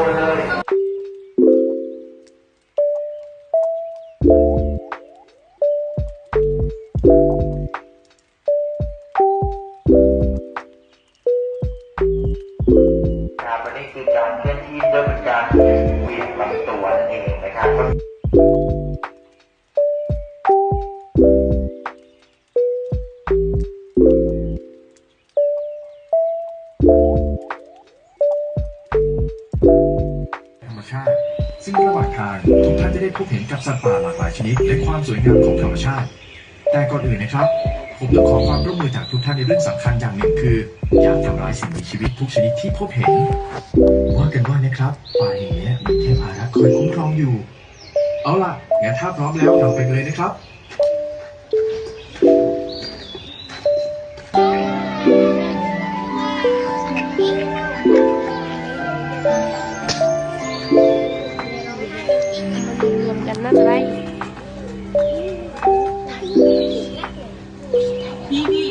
โทรเลยครับและนี่คือการเคลื่อนที่โดยเป็นการเวียนลำตัวนั่นเองนะครับาติ ซึ่งระหว่างทางทุกท่านจะได้พบเห็นกับสัตว์ป่าหลากหลายชนิด และความสวยงามของธรรมชาติ แต่ก่อนอื่นนะครับ ผมต้องขอความร่วมมือจากทุกท่านในเรื่องสำคัญอย่างหนึ่งคือ อย่าทำร้ายสิ่งมีชีวิตทุกชนิดที่พบเห็น ว่ากันว่านะครับป่าแห่งนี้มีเทพอารักษ์คอยคุ้มครองอยู่ เอาล่ะงั้นถ้าพร้อมแล้วเราไปเลยนะครับ นน่าจะได้พี่พี่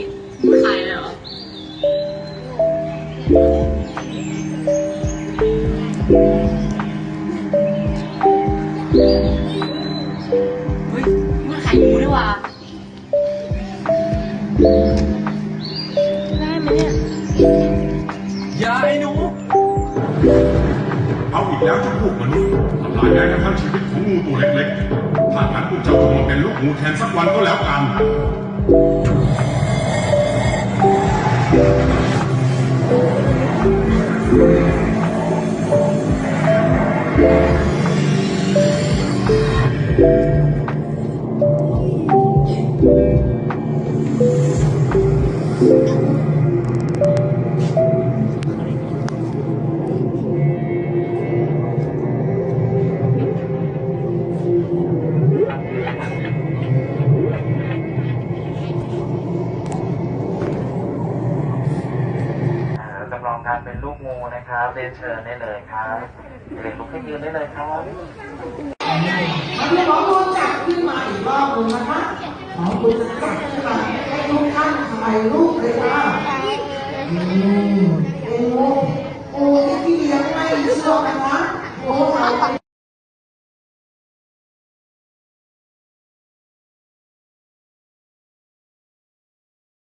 ขายเลยเหรอเฮ้ยมันขายหมูด้วยว่ะ จ้าพวกมนุษย์ทลายแม้กระทั่งชีวิตของงูตัวเล็กๆ ถ้างั้นพวกเจ้าจงมาเป็นลูกงูแทนสักวันก็แล้วกันอ่ ของการเป็นลูกงูนะครับเรียนเชิญได้เลยครับเด็กลุกขึ้นยืนได้เลยครับวันนี้หมอคุณจัดขึ้นมาอีกรอบหนึงนะคะหมอคุณจะจัดขึ้นมาให้ทุกท่านถ่ายรูปเลยค่ะ